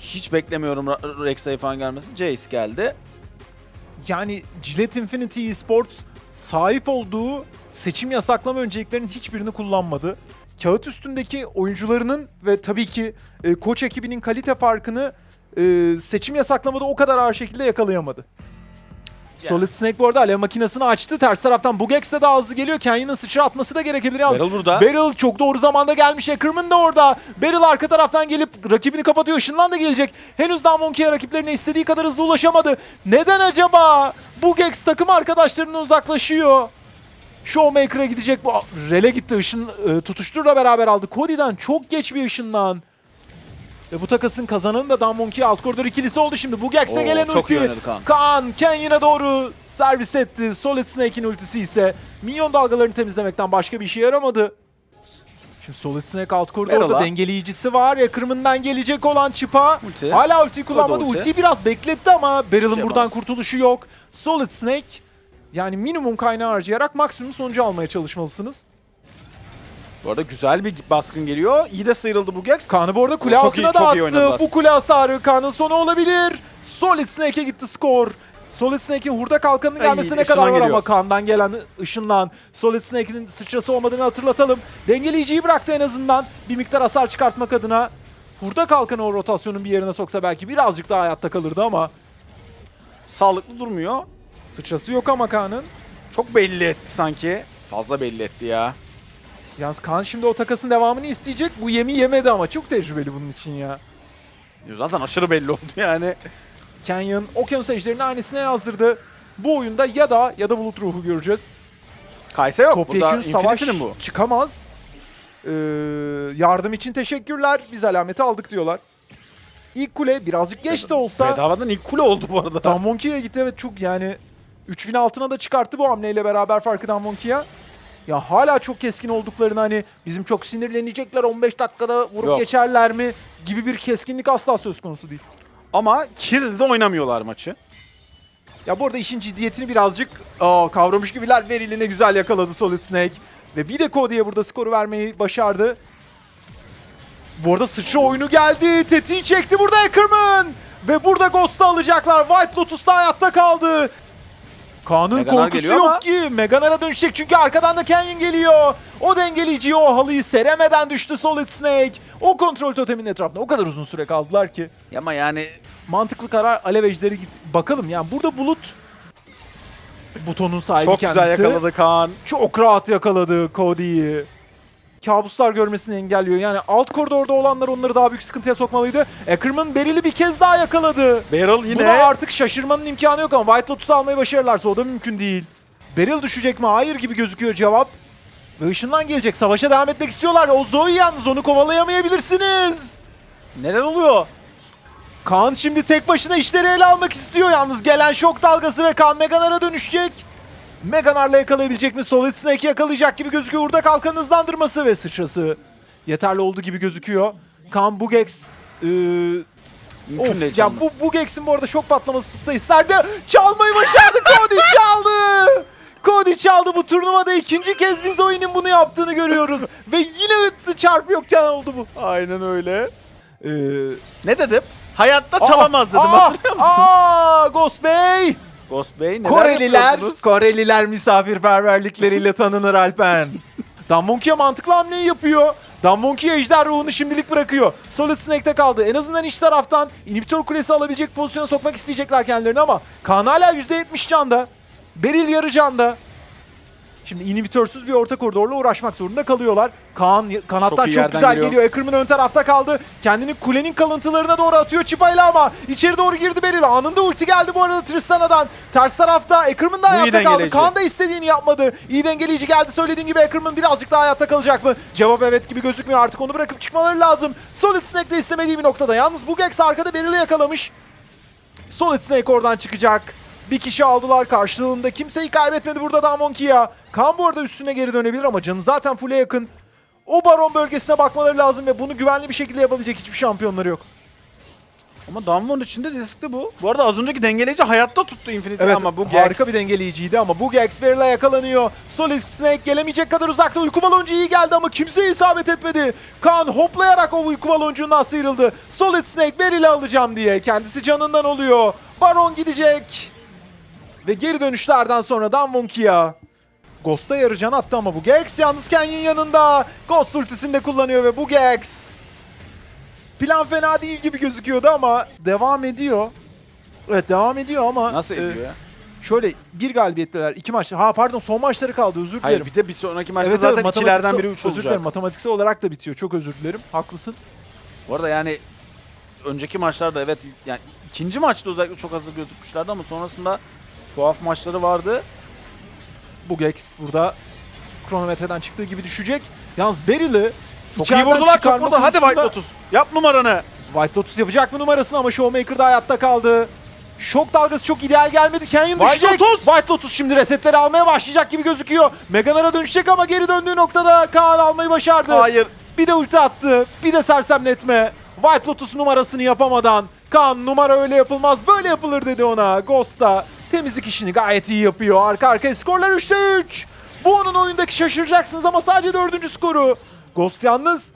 Hiç beklemiyorum Rek'Sai falan gelmesini. Jace geldi. Yani Gillette Infinity Esports sahip olduğu seçim yasaklama önceliklerinin hiçbirini kullanmadı. Kağıt üstündeki oyuncularının ve tabii ki e, koç ekibinin kalite farkını e, seçim yasaklamada o kadar ağır şekilde yakalayamadı. Solid Snake bu arada alev makinesini açtı. Ters taraftan Bugex de daha hızlı geliyor. Canyon'ın sıçra atması da gerekebilir yalnız. Beryl burada. Beryl çok doğru zamanda gelmiş. Ackerman da orada. Beryl arka taraftan gelip rakibini kapatıyor. Işınlan da gelecek. Henüz daha Monkey'e rakiplerine istediği kadar hızlı ulaşamadı. Neden acaba? Bugex takım arkadaşlarından uzaklaşıyor. Showmaker'a gidecek bu. Rele gitti. Işın e, tutuşturla beraber aldı. Cody'den çok geç bir ışınlan. Ve bu takasın kazananı da Dan Monkey alt koridor ikilisi oldu şimdi. Oo, gelen ulti. Kaan. Kaan Canyon'a doğru servis etti. Solid Snake'in ultisi ise minyon dalgalarını temizlemekten başka bir işe yaramadı. Şimdi Solid Snake alt koridorda Merhaba. dengeleyicisi var. Yakırımından gelecek olan Chipa. Ulti. Hala ultiyi kullanmadı. Ulti. Ultiyi biraz bekletti ama Beryl'ın şey buradan kurtuluşu yok. Solid Snake yani minimum kaynağı harcayarak maksimum sonucu almaya çalışmalısınız. Bu arada güzel bir baskın geliyor. İyi de sıyrıldı bu Gex. Kaan'ı bu arada kule Çok altına iyi, da attı. Bu kule hasarı Kaan'ın sonu olabilir. Solid Snake'e gitti skor. Solid Snake'in hurda kalkanının gelmesine ne kadar var geliyor. ama Kaan'dan gelen ışınlan. Solid Snake'in sıçrası olmadığını hatırlatalım. Dengeleyiciyi bıraktı en azından bir miktar hasar çıkartmak adına. Hurda kalkanı o rotasyonun bir yerine soksa belki birazcık daha hayatta kalırdı ama Sağlıklı durmuyor. sıçrası yok ama Kaan'ın. Çok belli etti sanki. Fazla belli etti ya. Yalnız Kaan şimdi o takasın devamını isteyecek. Bu yemi yemedi ama çok tecrübeli bunun için ya. Zaten aşırı belli oldu yani. Canyon okyanus ejderini hanesine yazdırdı. Bu oyunda ya da ya da bulut ruhu göreceğiz. Kayse yok. Topyekun savaş bu. çıkamaz. Ee, yardım için teşekkürler. Biz alameti aldık diyorlar. İlk kule birazcık geç de olsa Bedavadan ilk kule oldu bu arada. Danmonkey'e gitti evet çok yani 3000 altına da çıkarttı bu hamleyle beraber farkı Danmonkey'e. Ya hala çok keskin olduklarını hani bizim çok sinirlenecekler 15 dakikada vurup Yok. geçerler mi gibi bir keskinlik asla söz konusu değil. Ama Kirill'de oynamıyorlar maçı. Ya bu arada işin ciddiyetini birazcık aa, kavramış gibiler. Veril'i ne güzel yakaladı Solid Snake. Ve bir de Cody'ye burada skoru vermeyi başardı. Bu arada sıçra oyunu geldi. Tetiği çekti burada Ackerman. Ve burada Ghost'u alacaklar. White Lotus da hayatta kaldı. Kaan'ın Meganar korkusu yok ama- ki. Meganar'a dönüşecek çünkü arkadan da Canyon geliyor. O dengeleyiciyi o halıyı seremeden düştü Solid Snake. O kontrol toteminin etrafında o kadar uzun süre kaldılar ki Ama yani mantıklı karar Alev Ejderi. Bakalım yani burada Bulut butonun sahibi çok kendisi. güzel yakaladı Kaan. Çok rahat yakaladı Cody'yi. Kabuslar görmesini engelliyor. Yani alt koridorda olanlar onları daha büyük sıkıntıya sokmalıydı. Ackerman Beryl'i bir kez daha yakaladı. Beryl yine Buna artık şaşırmanın imkanı yok ama White Lotus'u almayı başarırlarsa o da mümkün değil. Beryl düşecek mi? Hayır gibi gözüküyor cevap. Ve ışından gelecek. Savaşa devam etmek istiyorlar. O Zoe yalnız onu kovalayamayabilirsiniz. neler oluyor? Kaan şimdi tek başına işleri ele almak istiyor yalnız. Gelen şok dalgası ve Kaan Meganar'a dönüşecek. Meganar'la yakalayabilecek mi? Solid Snake yakalayacak gibi gözüküyor. Burada kalkan hızlandırması ve sıçrası. Yeterli olduğu gibi gözüküyor. Kaan Bugex... Ee, Mümkün of, değil ya çalması. bu Bugex'in bu arada şok patlaması tutsa isterdi. Çalmayı başardı. Cody çaldı. Cody çaldı. Bu turnuvada ikinci kez biz oyunun bunu yaptığını görüyoruz. ve yine çarpı yokken oldu bu. Aynen öyle. Ee, Ne dedim? Hayatta çalamaz dedim aa, hatırlıyor musun? Aa, Ghost Bey. Ghost Bey neler Koreliler, yapıyorsunuz? Koreliler misafirperverlikleriyle tanınır Alpen. Damwonki'ye mantıklı hamleyi yapıyor. Damwonki ejder ruhunu şimdilik bırakıyor. Solid Snake'te kaldı. En azından iç taraftan inhibitor kulesi alabilecek pozisyona sokmak isteyecekler kendilerini ama Kaan hala %70 canda. Beril yarı canda. Şimdi inhibitörsüz bir orta koridorla uğraşmak zorunda kalıyorlar. Kaan kanattan Çok çok, güzel geliyor. geliyor. Ackerman ön tarafta kaldı. Kendini kulenin kalıntılarına doğru atıyor Çipayla ama içeri doğru girdi Beril. Anında ulti geldi bu arada Tristana'dan. Ters tarafta Bu iyi hayatta kaldı. Kaan da istediğini yapmadı. İyi dengeleyici geldi söylediğin gibi Ackerman birazcık daha hayatta kalacak mı? Cevap evet gibi gözükmüyor artık onu bırakıp çıkmaları lazım. Solid Snake de istemediği bir noktada. Yalnız bu Gex arkada Beril'i yakalamış. Solid Snake oradan çıkacak. Bir kişi aldılar karşılığında. Kimseyi kaybetmedi burada Damonki ya. Kaan bu arada üstüne geri dönebilir ama canı zaten full'e yakın. O baron bölgesine bakmaları lazım ve bunu güvenli bir şekilde yapabilecek hiçbir şampiyonları yok. Ama Damwon içinde riskli bu. Bu arada az önceki dengeleyici hayatta tuttu Infinity Evet ama bu harika bir dengeleyiciydi ama bu Gex Beril'e yakalanıyor. Solid Snake gelemeyecek kadar uzakta. Uyku baloncu iyi geldi ama kimseye isabet etmedi. Kaan hoplayarak o uyku baloncundan sıyrıldı. Solid Snake Beril'i alacağım diye. Kendisi canından oluyor. Baron gidecek. Ve geri dönüşlerden sonra Damwon Kia. Ghost'a yarı can attı ama bu Gex yalnız Kenyon yanında. Ghost ultisini de kullanıyor ve bu Gex. Plan fena değil gibi gözüküyordu ama devam ediyor. Evet devam ediyor ama Nasıl e, ediyor ya? Şöyle bir galibiyetteler. iki maç. Ha pardon son maçları kaldı özür dilerim. Hayır bir de bir sonraki maçta evet, zaten evet, ikilerden biri 3 Özür olacak. dilerim matematiksel olarak da bitiyor. Çok özür dilerim. Haklısın. Bu arada yani önceki maçlarda evet yani ikinci maçta özellikle çok hazır gözükmüşlerdi ama sonrasında tuhaf maçları vardı. Bu Gex burada kronometreden çıktığı gibi düşecek. Yalnız Beryl'i Çok iyi vurdular çok vurdu. Hadi White Lotus yap numaranı. White Lotus yapacak mı numarasını ama Showmaker da hayatta kaldı. Şok dalgası çok ideal gelmedi. Canyon White düşecek. Lotus! White Lotus şimdi resetleri almaya başlayacak gibi gözüküyor. Meganara dönüşecek ama geri döndüğü noktada Kaan almayı başardı. Hayır. Bir de ulti attı. Bir de sersemletme. White Lotus numarasını yapamadan Kaan numara öyle yapılmaz böyle yapılır dedi ona. Ghost da temizlik işini gayet iyi yapıyor. Arka arkaya skorlar 3'te 3. Bu onun oyundaki şaşıracaksınız ama sadece dördüncü skoru. Ghost yalnız